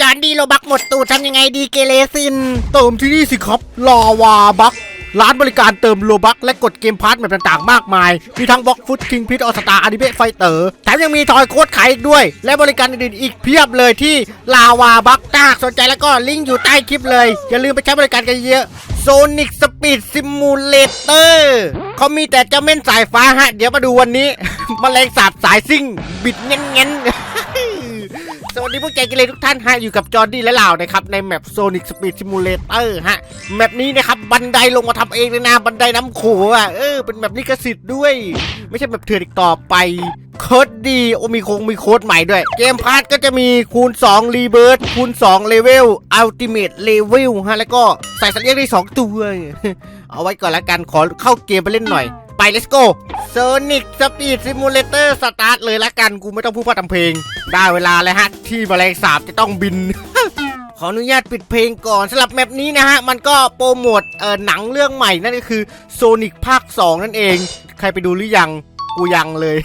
จานดีโลบักหมดตูทำยังไงดีเกเรซิน เติมที่นี่สิครับลาวาบักร้านบริการเติมโลบักและกดเกมพาร์ทแบบต่างๆ มากมาย มีทั้งบ็อกฟุตคิงพิทออสตาอนิเมะไฟเตอร์แถมยังมีทอยโค้ดขายอีกด้วย และบริการอื่นๆอีกเพียบเลยที่ลาวาบักถ้าหากสนใจแล้วก็ลิงก์อยู่ใต้คลิปเลย อย่าลืมไปใช้บริการกันเยอะโซนิกสปีดซิมูเลเตอร์เขามีแต่เจ้าเม่นสายฟ้าฮะ เดี๋ยวมาดูวันนี้แมลงสาบสายซิ่ง บิดเงี้ยนๆ สวัสดีพวกใจกันเลยทุกท่านฮะอยู่กับจอร์ดี้และเหล่านะครับในแมปโซนิกสปีดซิมูเลเตอร์ฮะแมปนี้นะครับบันไดลงมาทำเองเลยนะบันไดน้ำโขอะเออเป็นแบบลิขสิทธิ์ด้วย ไม่ใช่แบบเถื่อนอีกต่อไปโค้ดดีโอมีคงมีโค้ดใหม่ด้วย เกมพาร์ทก็จะมีคูณ2รีเบิร์คูณ2เลเวลอัลติเมทเลเวลฮะแล้วก็ใส่สัตว์เลี้ยงได้ 2 ตัว เอาไว้ก่อนละกันขอเข้าเกมไปเล่นหน่อย ไป let's go Sonic Speed Simulator สตาร์ทเลยละกัน กูไม่ต้องพูดพร่ำทำเพลง ได้เวลาแล้วฮะ ที่แมลงสาบจะต้องบิน ขออนุญาตปิดเพลงก่อนสำหรับแมปนี้นะฮะ มันก็โปรโมทเอ่อหนังเรื่องใหม่นั่นก็คือ Sonic ภาค 2 นั่นเอง ใครไปดูหรือยัง กูยังเลย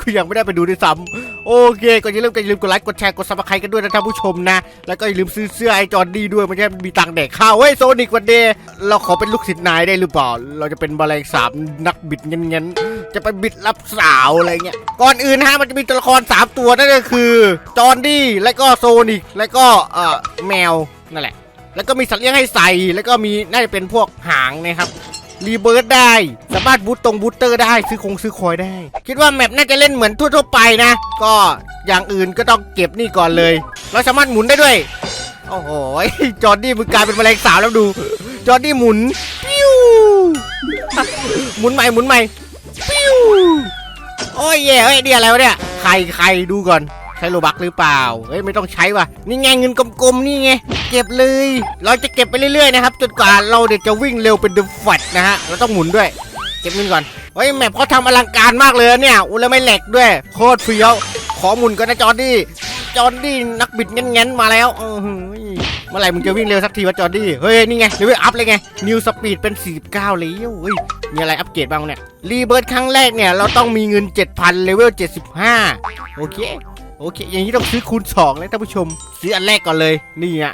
กูยังไม่ได้ไปดูด้วยซ้ำโอเคก่อนจะเริ่มก็อย่าลืมกดไลค์กดแชร์กดซับสไครต์กันด้วยนะท่านผู้ชมนะ แล้วก็อย่าลืมซื้อเสื้อไอจอนดี้ด้วยมันจะมีตังค์แดกข้าวเฮ้ยโซนิกวันเดย์เราขอเป็นลูกศิษย์นายได้หรือเปล่า เราจะเป็นแมลงสาบนักบิดเงี้ยจะไปบิดรับสาวอะไรเงี้ยก่อนอื่นนะฮะมันจะมีตัวละคร 3 ตัวนั่นก็คือจอนดี้แล้วก็โซนิกแล้วก็เอ่อแมวนั่นแหละ แล้วก็มีสัตว์เลี้ยงให้ใส่แล้วก็มีน่าจะเป็นพวกหางนะครับ รีเบิร์ดได้ สามารถบูตตรงบูตเตอร์ได้ซื้อคงซื้อคอยได้ คิดว่าแมปน่าจะเล่นเหมือนทั่วๆไปนะ ก็อย่างอื่นก็ต้องเก็บนี่ก่อนเลย เราสามารถหมุนได้ด้วย โอ้โหจอร์ดี้มึงกลายเป็นแมลงสาบแล้วดู จอร์ดี้หมุนปิ้วหมุนใหม่หมุนใหม่ปิ้วโอ้ยแย่เฮ้ยเดียอะไรวะเนี่ย ใครใครดูก่อน ใช้โลบักหรือเปล่า เฮ้ย ไม่ต้องใช้ว่ะ นี่ไงเงินกลมๆ นี่ไง เก็บเลย เราจะเก็บไปเรื่อยๆนะครับ จนกว่าเราเดี๋ยวจะวิ่งเร็วเป็นเดอะแฟตนะฮะ เราต้องหมุนด้วย เก็บเงินก่อน เฮ้ย แมปเขาทำอลังการมากเลยเนี่ย อุ้ยแล้วไม่แหลกด้วย โคตรเฟี้ยว ขอหมุนก่อนนะจอร์ดี้ จอร์ดี้นักบิดเงี้ยนๆมาแล้วเออเมื่อไหร่มึงจะวิ่งเร็วสักทีวะจอร์ดี้ เฮ้ย นี่ไงเลเวลอัพเลยไง นิวสปีดเป็น 49แล้วเฮ้ย มีอะไรอัปเกรดบ้างเนี่ย รีเบิร์ดครั้งแรกเนี่ย เราต้องมีเงิน 7,000 เลเวล 75 โอเค โอเค อย่างนี้ต้องซื้อคูณ2เลยท่านผู้ชม ซื้ออันแรกก่อนเลย นี่อะ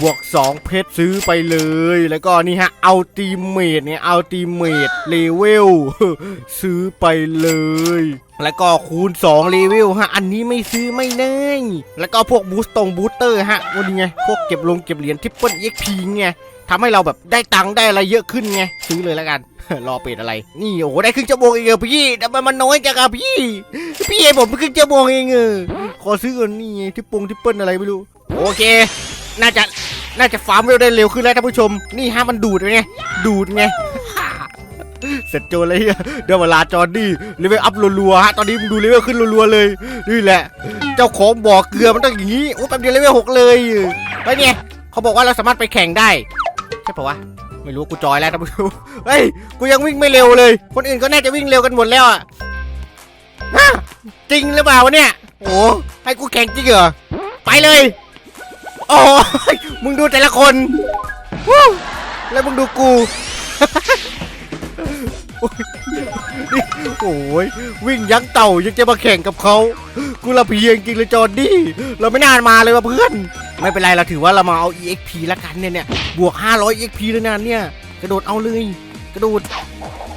บวก 2 เพชรซื้อไปเลย แล้วก็นี่ฮะอัลติเมทเนี่ยอัลติเมทเลเวลซื้อไปเลย แล้วก็คูณ2เลเวลฮะ อันนี้ไม่ซื้อไม่ได้ แล้วก็พวกบูสตงบูสเตอร์ฮะวันนี้ไง พวกเก็บลงเก็บเหรียญทิปเปิลเอ็กพีไง ทำให้เราแบบได้ตังค์ได้อะไรเยอะขึ้นไงซื้อเลยแล้วกัน รอเปิดอะไร นี่โอ้โหได้ครึ่งชั่วโมงเองเหรอพี่ทำไมมันน้อยจังอะพี่ พี่ให้ผมครึ่งชั่วโมงเองเออขอซื้อก่อนนี่ไงทิปปงทิปเปิลอะไรไม่รู้ โอเค น่าจะน่าจะฟาร์มเร็วได้เร็วขึ้นแล้วท่านผู้ชม นี่ฮะมันดูดไงดูดไงเสร็จโจรเลยเดี๋ยวเวลาจอร์ดี้เลเวลอัพรัวๆฮะตอนนี้มึงดูเลเวลขึ้นรัวๆเลยนี่แหละ เจ้าของบ่อเกลือมันต้องอย่างนี้โอ้แป๊บเดียวเลเวลหกเลยไปเนี่ยเขาบอกว่าเราสามารถไปแข่งได้ ใช่ปะวะ ไม่รู้กูจอยแล้วท่านผู้ชมเฮ้ย กูยังวิ่งไม่เร็วเลย คนอื่นก็น่าจะวิ่งเร็วกันหมดแล้วอะฮะจริงหรือเปล่าวะเนี่ย โอ้ให้กูแข่งจริงเหรอ ไปเลย โอ้ยมึงดูแต่ละคน แล้วมึงดูกูโอ้ยวิ่งยักษ์เต่ายังจะมาแข่งกับเขา กูละเพียงจริงเลยจอร์ดี้เราไม่น่ามาเลยว่ะเพื่อน ไม่เป็นไรเราถือว่าเรามาเอา EXP ละกันเนี่ยเนี่ยบวก 500 EXP เลยนะเนี่ย กระโดดเอาเลย กระโดด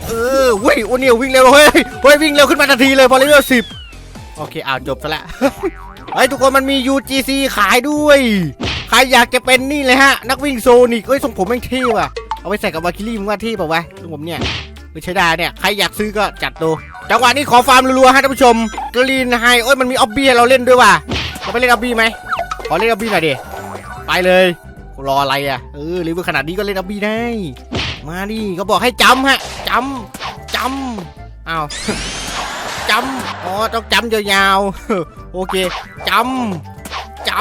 เออเว้ยโอเนี่ยวิ่งเร็วเฮ้ยเฮ้ยวิ่งเร็วขึ้นมาทันทีเลยพอเลเวลสิบโอเคอ่าจบซะละเฮ้ยทุกคนมันมี UGC ขายด้วย ใครอยากจะเป็นนี่เลยฮะ นักวิ่งโซนิกเอ้ยทรงผมแม่งเท่ว่ะ เอาไปใส่กับวาคิลี่มึงว่าเท่เปล่าวะทรงผมเนี่ยไม่ใช่ได้เนี่ย ใครอยากซื้อก็จัดดูจังหวะนี้ขอฟาร์มรัวๆฮะท่านผู้ชมกรีนไฮโอ้ยมันมีออบบี้ให้เราเล่นด้วยว่ะเราไปเล่นออบบี้ไหม ขอเล่นออบบี้หน่อยดิ ไปเลยรออะไรอะ เออรีวิวขนาดนี้ก็เล่นออบบี้ได้ มาดิเขาบอกให้จำฮะจำจำอ้าวจำอ๋อต้องจำยาวๆ โอเคจำจ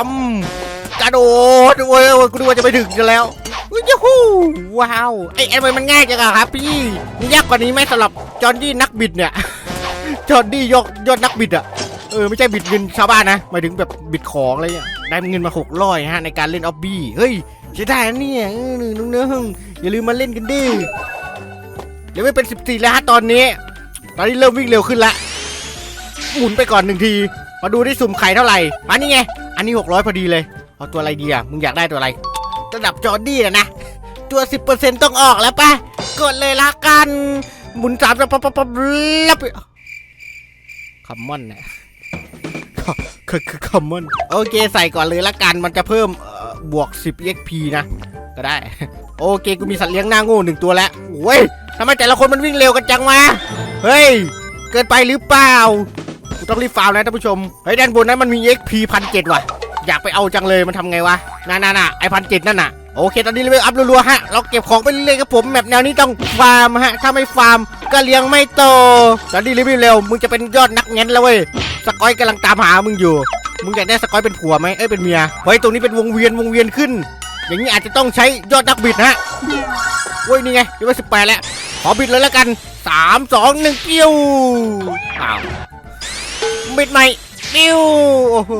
ำกระโดดโอ้ยโอ้ยกูดูว่าจะไปถึงกันแล้วยยูฮูว้าว ไอ้ไอ้มันมันง่ายจังอะครับพี่ยากกว่านี้ไหมสำหรับจอร์ดี้นักบิดเนี่ย จอร์ดี้ยกยอดนักบิดอะเออไม่ใช่บิดเงินชาวบ้านนะหมายถึงแบบบิดของอะไรเนี่ย ได้เงินมาหกร้อยฮะในการเล่นออบบี้เฮ้ยใช้ได้นะเนี่ยน้องเนื้องอย่าลืมมาเล่นกันดิเดี๋ยวไม่เป็นสิบสี่แล้วฮะตอนนี้ ตอนนี้เริ่มวิ่งเร็วขึ้นละหมุนไปก่อนหนึ่งที มาดูที่สุ่มไข่เท่าไหร่มานี่ไง อันนี้ 600 พอดีเลยเอาตัวอะไรดีอะมึงอยากได้ตัวอะไรระดับจอร์ดี้นะนะตัว 10%ต้องออกแล้วปะกดเลยละกันหมุนสามแล้วปั๊บปั๊บปั๊บแล้วไปคัมมอนเนี่ย คือคือคัมมอนโอเคใส่ก่อนเลยละกันมันจะเพิ่มบวก 10 exp นะ ก็ได้ โอเค กูมีสัตว์เลี้ยงหน้าโง่หนึ่งตัวแล้วโอ้ยทำไมแต่ละคนมันวิ่งเร็วกันจังวะเฮ้ย เกินไปหรือเปล่ากูต้องรีบฟาวล์นะท่านผู้ชม เฮ้ยด้านบนนั้นมันมี XP พันเจ็ดว่ะ อยากไปเอาจังเลยมันทำไงวะน่าน่าน่าไอพันเจ็ดนั่นน่ะโอเค ตอนนี้เลเวลอัพรัวๆฮะ เราเก็บของไปเรื่อยๆครับผมแบบแนวนี้ต้องฟาร์มฮะ ถ้าไม่ฟาร์ม ก็เลี้ยงไม่โตตอนนี้รีบๆเร็ว มึงจะเป็นยอดนักเง้นแล้วเว้ย สกอยกำลังตามหามึงอยู่ มึงอยากได้สกอยเป็นผัวไหมเอ้ยเป็นเมีย เฮ้ยตรงนี้เป็นวงเวียนวงเวียนขึ้น อย่างนี้อาจจะต้องใช้ยอดนักบิดนะฮะโอ้ยนี่ไงเลเวลสิบแปดแล้ว ขอบิดเลยแล้วกันสามสองหนึ่งกิ้วอ้าวบิดใหม่ปิ้วโอ้โห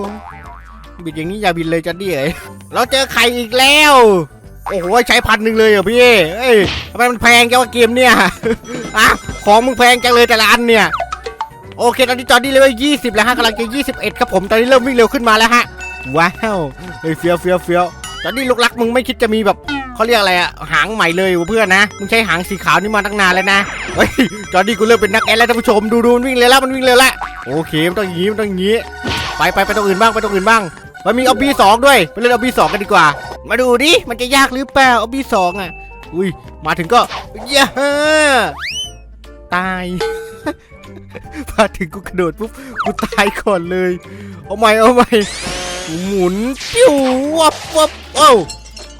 บิดอย่างนี้อย่าบินเลยจัดดิเอ๋ยเราเจอไข่อีกแล้ว โอ้โหใช้พันหนึ่งเลยเหรอพี่เอ้ยทำไมมันแพงจังวะเกมเนี่ยอะของมึงแพงจังเลยแต่ละอันเนี่ย โอเคตอนนี้จอดี้เลเวลยี่สิบแล้วฮะกำลังจะยี่สิบเอ็ดครับผมตอนนี้เริ่มวิ่งเร็วขึ้นมาแล้วฮะว้าวเฮ้ยเฟี้ยวเฟี้ยวเฟี้ยวจอดี้ลูกรักมึงไม่คิดจะมีแบบเขาเรียกอะไรอะหางใหม่เลยเพื่อนนะมึงใช้หางสีขาวนี่มาตั้งนานแล้วนะเฮ้ยจอดี้กูเริ่มเป็นนักแอดแล้วท่านผู้ชมดูดูมันวิ่งเร็วแล้วมันวิ่งเร็วแล้วโอเคมันต้องอย่างนี้มันต้องอย่างนี้ ไปไปไปตรงอื่นบ้างไปตรงอื่นบ้างมันมีเอาบีสองด้วยไปเล่นเอาบีสองกันดีกว่า มาดูดิ มันจะยากหรือเปล่าเอบีสองอะ อุ้ย มาถึงก็เย้ตายมาถึงกูกระโดดปุ๊บ กูตายก่อนเลย เอาใหม่เอาใหม่หมุนปิ้ววับวับโอ้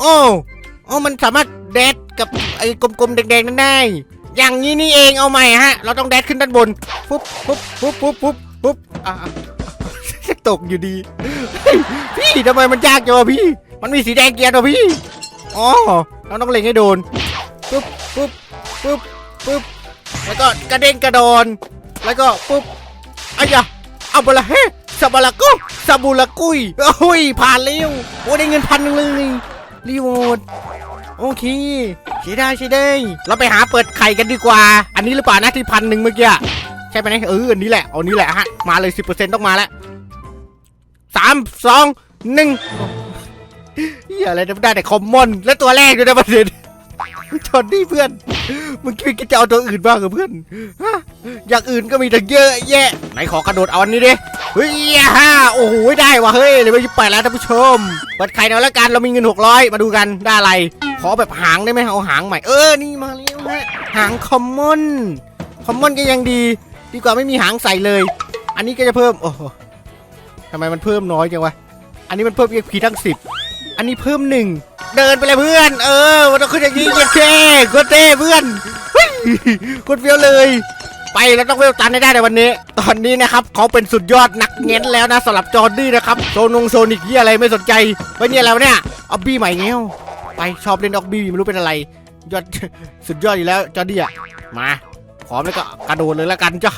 โอ้โอ้มันสามารถแดดกับไอ้กลมๆแดงๆนั่นได้ อย่างนี้นี่เองเอาใหม่ฮะ เราต้องแดดขึ้นด้านบนปุ๊บปุ๊บปุ๊บปุ๊บปุ๊บปุ๊บอะอะ ตกอยู่ดี พี่ทำไมมันยากจังวะพี่ มันมีสีแดงเกียร์ตัวพี่ อ๋อเราต้องเล็งให้โดน ปุ๊บปุ๊บปุ๊บปุ๊บ แล้วก็กระเด้งกระโดน แล้วก็ปุ๊บอายะเอาบละเฮซาบลากุซาบูลากุยโอ้ย ผ่านเร็วโอ้ได้เงินพันหนึ่งเลยรีโวดโอเคใช้ได้ใช้ได้ เราไปหาเปิดไข่กันดีกว่า อันนี้หรือเปล่านะที่พันหนึ่งเมื่อกี้ ใช่ไหมเออ อันนี้แหละ เอานี้แหละฮะ มาเลยสิบเปอร์เซนต์ต้องมาแล้ว สามสองหนึ่งเฮียอะไรได้แต่คอมมอน และตัวแรกด้วยนะประเด็นจอดนี่เพื่อน มึงคิดจะเอาตัวอื่นบ้างเหรอเพื่อนฮะอย่างอื่นก็มีแต่เยอะแยะ ไหนขอกระโดดเอาอันนี้ดิ เฮ้ยฮ่าโอ้โหได้ว่ะเฮ้ยเลยไปไปแล้วท่านผู้ชมเปิดไข่เอาแล้วกันเรามีเงินหกร้อยมาดูกันได้อะไร ขอแบบหางได้ไหมเอาหางใหม่ เออ นี่มาแล้วฮะหางคอมมอน คอมมอนก็ยังดี ดีกว่าไม่มีหางใส่เลย อันนี้ก็จะเพิ่ม โอ้ ทำไมมันเพิ่มน้อยจังวะ อันนี้มันเพิ่ม EXP ทั้งสิบ อันนี้เพิ่มหนึ่ง เดินไปเลยเพื่อน เออ มันต้องขึ้นอย่างนี้เย้เท่โคตรเท่เพื่อนเฮ้ยโคตรเฟี้ยวเลย ไปแล้วต้องเวลตันให้ได้ในวันนี้ ตอนนี้นะครับเขาเป็นสุดยอดนักเง้นแล้วนะสำหรับจอร์ดี้นะครับ โซนงโซนิกที่อะไรไม่สนใจไว้เนี่ยแล้วเนี่ย ออบบี้ใหม่เงี้ยไปชอบเล่นออบบี้ไม่รู้เป็นอะไร ยอดสุดยอดอยู่แล้วจอร์ดี้อะมาพร้อมแล้วก็กระโดดเลยแล้วกันจ้า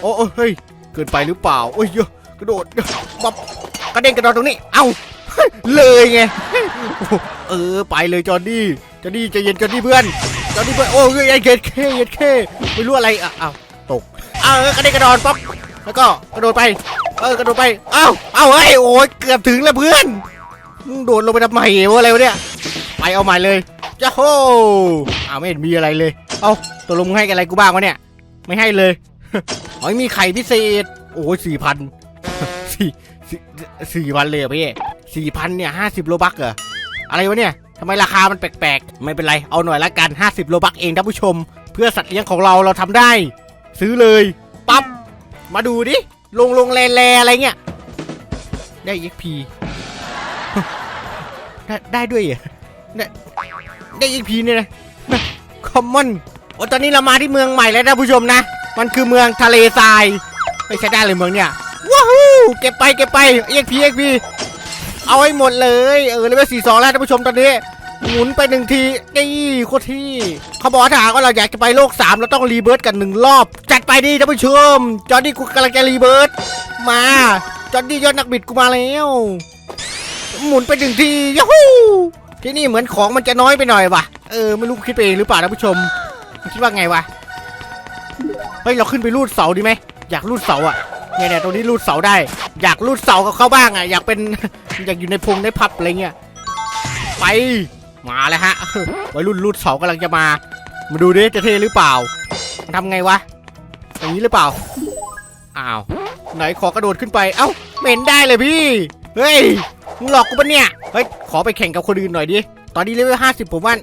โอ้โอ้เฮ้ยเกินไปหรือเปล่าโอ้ยเยอะ กระโดดปับกระเด้งกระโดดตรงนี้ เอ้าเลยไง เออไปเลยจอร์ดี้จอร์ดี้ใจเย็นจอร์ดี้เพื่อนจอร์ดี้เพื่อนโอ้ยไอ้เกดเคเกดเคไม่รู้อะไรอะเอ้าตกเออกระเด้งกระโดดปั๊บแล้วก็กระโดดไป เออกระโดดไปเอ้าเอ้าเฮ้ยโอ้ยเกือบถึงแล้วเพื่อนมึงโดดลงไปทำไมวะอะไรวะเนี่ยไปเอาใหม่เลยจ้าโหอ้าวไม่เห็นมีอะไรเลย เอ้าตกลงมึงให้อะไรกูบ้างวะเนี่ย ไม่ให้เลยอ๋อมีไข่พิเศษ โอ้ยสี่พัน สี่สี่สี่พันเลยเหรอพี่สี่พันเนี่ยห้าสิบโลบักเหรอ อะไรวะเนี่ยทำไมราคามันแปลกๆ ไม่เป็นไร เอาหน่อยละกัน 50 โลบักเองท่านผู้ชม เพื่อสัตว์เลี้ยงของเราเราทำได้ ซื้อเลยปั๊บมาดูดิ ลงลงแลแลอะไรเงี้ย ได้ XP ได้ได้ด้วยเหรอได้ได้ XP เนี่ยนะคอมมอนโอ้ตอนนี้เรามาที่เมืองใหม่แล้วท่านผู้ชมนะ มันคือเมืองทะเลทรายไม่ใช่ได้เลยเมืองเนี่ย เก็บไปเก็บไป XP XP เอ็กพีเอาให้หมดเลยเออเลเวลสี่สองแล้วท่านผู้ชมตอนนี้ หมุนไปหนึ่งทีนี่โคตรที่เขาบอกว่าถ้าหากว่าเราอยากจะไปโลกสามเราต้องรีเบิร์ตกันหนึ่งรอบ จัดไปดิท่านผู้ชม จอร์ดี้กูกำลังจะรีเบิร์ตมาจอร์ดี้ยอดนักบิดกูมาแล้ว หมุนไปหนึ่งทียูฮูที่นี่เหมือนของมันจะน้อยไปหน่อยว่ะเออไม่รู้คิดไปเองหรือเปล่าท่านผู้ชมคิดว่าไงวะเฮ้ยเราขึ้นไปรูดเสาดีไหมอยากรูดเสาอะ เนี่ยเนี่ยตรงนี้รูดเสาได้ อยากรูดเสากับเขาบ้างอะอยากเป็นอยากอยู่ในพงในพับอะไรเงี้ยไปมาแล้วฮะวัยรุ่นรูดเสากำลังจะมา มาดูดิจะเทหรือเปล่าทำไงวะอย่างนี้หรือเปล่าอ้าวไหนขอกระโดดขึ้นไปเอ้าเหม็นได้เลยพี่เฮ้ยมึงหลอกกูปะเนี่ยเฮ้ยขอไปแข่งกับคนอื่นหน่อยดิตอนนี้เลเวลห้าสิบผมว่า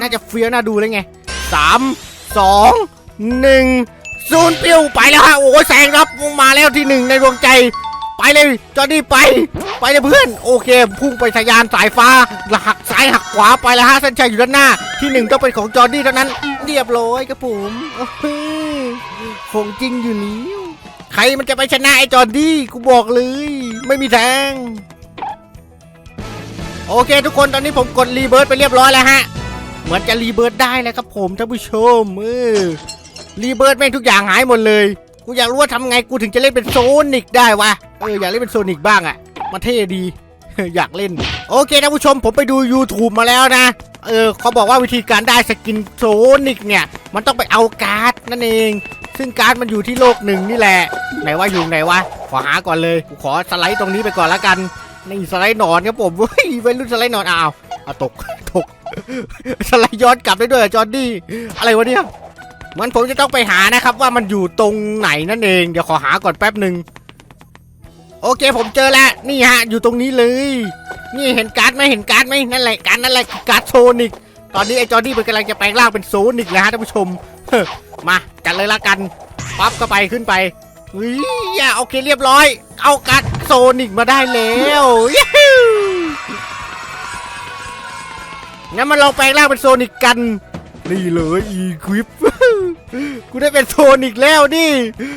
น่าจะเฟี้ยวน่าดูเลยไงสามสองหนึ่ง ศูนปิ้วไปแล้วฮะโอ้ยแสงครับมาแล้วที่หนึ่งในดวงใจ ไปเลยจอร์ดี้ไป ไปเลยเพื่อน โอเค พุ่งไปทะยานสายฟ้าหักซ้ายหักขวาไปแล้วฮะเส้นชัยอยู่ด้านหน้า ที่หนึ่งต้องเป็นของจอร์ดี้เท่านั้น เรียบร้อยครับผมอของจริงอยู่นี้ใครมันจะไปชนะไอ้จอร์ดี้กูบอกเลย ไม่มีทางโอเค ทุกคนตอนนี้ผมกดรีเบิร์ตไปเรียบร้อยแล้วฮะ เหมือนจะรีเบิร์ตได้แล้วครับผมท่านผู้ชมเออ รีเบิร์ตแม่งทุกอย่างหายหมดเลยกูอยากรู้ว่าทำไงกูถึงจะเล่นเป็นโซนิกได้วะเอออยากเล่นเป็นโซนิกบ้างอะมันเท่ดี อยากเล่น โอเคท่านผู้ชมผมไปดู YouTube มาแล้วนะ เออเขาบอกว่าวิธีการได้สกินโซนิกเนี่ย มันต้องไปเอาการ์ดนั่นเอง ซึ่งการ์ดมันอยู่ที่โลกหนึ่งนี่แหละ ไหนว่าอยู่ไหนวะขอหาก่อนเลยกูขอสไลด์ตรงนี้ไปก่อนละกันนี่สไลด์หนอนครับผมเฮ้ยวัยรุ่นสไลด์หนอนอ้าวเอาตกตกสไลด์ย้อนกลับได้ด้วยจอร์ดี้อะไรวะเนี่ย มันผมจะต้องไปหานะครับว่ามันอยู่ตรงไหนนั่นเอง เดี๋ยวขอหาก่อนแป๊บหนึ่งโอเคผมเจอแล้วนี่ฮะอยู่ตรงนี้เลย นี่เห็นการ์ดไหมเห็นการ์ดไหมนั่นแหละการ์ดนั่นแหละการ์ดโซนิกตอนนี้ไอ้จอร์ดี้มันกำลังจะแปลงร่างเป็นโซนิกแล้วฮะท่านผู้ชมมาจัดเลยละกันปั๊บก็ไปขึ้นไปเฮ้ยอย่าโอเคเรียบร้อย เอาการ์ดโซนิกมาได้แล้วยูฮูงั้นมาลองแปลงร่างเป็นโซนิกกัน นี่เลยอีควิป กูได้เป็นโซนิกแล้วนี่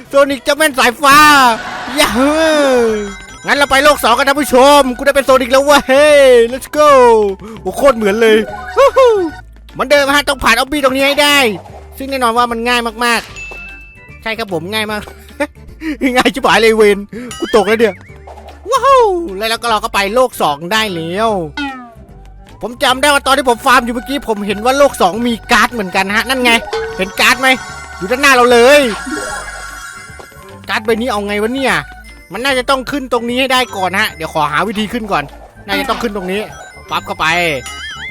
โซนิกเจะแม่นสายฟ้าย่าเฮ้งั้นเราไปโลกสองกันท่านผู้ชม กูได้เป็นโซนิกแล้วเว้ยเฮ้ let's go โอ้โคตรเหมือนเลยมันเดิมฮะต้องผ่านออบบี้ตรงนี้ให้ได้ ซึ่งแน่นอนว่ามันง่ายมากๆ ใช่ครับผมง่ายมาก ง่ายชิบหายเลยเวนกูตกแล้วเดี๋ยวว้าวแล้วเราก็เราก็ไปโลกสองได้แล้ว ผมจำได้ว่าตอนที่ผมฟาร์มอยู่เมื่อกี้ผมเห็นว่าโลก 2 มีการ์ดเหมือนกันฮะ นั่นไง เห็นการ์ดไหม อยู่ด้านหน้าเราเลย การ์ดใบนี้เอาไงวะเนี่ย มันน่าจะต้องขึ้นตรงนี้ให้ได้ก่อนฮะ เดี๋ยวขอหาวิธีขึ้นก่อน น่าจะต้องขึ้นตรงนี้ ปั๊บเข้าไป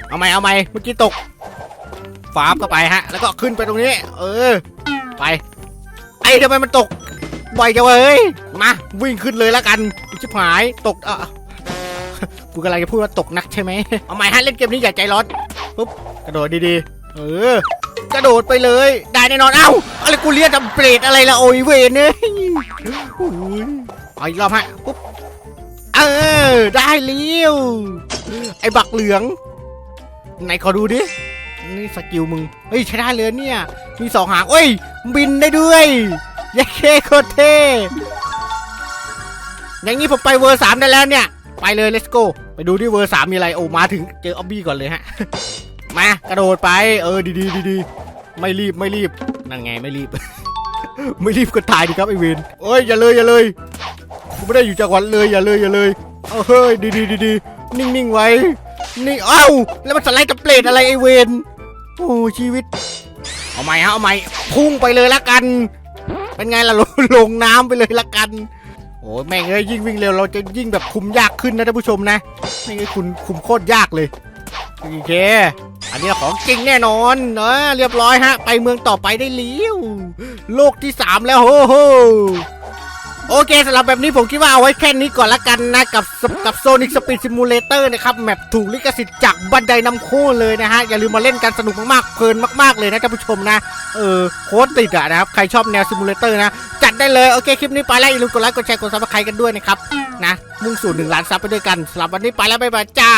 เอาไหมเอาไหมเมื่อกี้ตกฟาบเข้าไปฮะ แล้วก็ขึ้นไปตรงนี้ เออ ไป ไอ้ทำไมมันตกบ่อยจังเว้ยมาวิ่งขึ้นเลยแล้วกันอิชิบหาย ตกอะ กูกำลังจะพูดว่าตกนักใช่ไหม เอาใหม่ฮะเล่นเกมนี้อย่าใจร้อนปุ๊บกระโดดดีๆ เออกระโดดไปเลย ได้แน่นอน เอ้าอะไรกูเรียกทำเปรตอะไรละโอยเวนเนี่ยโอ้ยเอาอีกรอบฮะปุ๊บเออได้เลี้ยวไอ้บักเหลือง ไหนขอดูดินี่สกิลมึงเฮ้ยใช้ได้เลยเนี่ย มีสองหางเอ้ย บินได้ด้วยยัเคโคตรเท่อย่างนี้ผมไปเวอร์สามได้แล้วเนี่ย ไปเลย let's go ไปดูที่เวอร์สามมีอะไรโอ้มาถึงเจอออบบี้ก่อนเลยฮะ มากระโดดไป เออดีดีดีดีไม่รีบไม่รีบนั่นไงไม่รีบ ไม่รีบก็ตายดีครับไอเวนเอ้ยอย่าเลยอย่าเลยกูไม่ได้อยู่จังหวัดเลยอย่าเลยอย่าเลยเอาเฮ้ยดีดีดีดีนิ่งนิ่งไว้นี่เอ้าแล้วมันสไลด์กับเปลดอะไรไอเวนโอ้ชีวิต เอาใหม่ฮะเอาใหม่พุ่งไปเลยละกัน เป็นไงล่ะลงน้ำไปเลยละกัน อ้ยแม่งเอ้ยยิ่งวิ่งเร็วเราจะยิ่งแบบคุมยากขึ้นนะท่านผู้ชมนะไม่งั้คุณคุมโคตรยากเลยโอเค อันนี้ของจริงแน่นอนเนะเรียบร้อยฮะ ไปเมืองต่อไปได้เลี้ยวโลกที่ 3 แล้วโฮโฮ โอเคสำหรับแบบนี้ผมคิดว่าเอาไว้แค่นี้ก่อนละกันนะ กับกับโซนิกสปีดซิมูเลเตอร์นะครับ แมปถูกลิขสิทธิ์จากบันไดนำโค้เลยนะฮะ อย่าลืมมาเล่นกันสนุกมากๆ เพลินมากๆเลยนะท่านผู้ชมนะ เออโค้ดติดอะนะครับ ใครชอบแนวซิมูเลเตอร์นะ จัดได้เลย โอเค คลิปนี้ไปแล้ว อย่าลืมกดไลค์กดแชร์กดซับสไครต์กันด้วยนะครับ นะ มุ่งสู่หนึ่งล้านซับไปด้วยกันสำหรับวันนี้ไปแล้วบ๊ายบายจ้า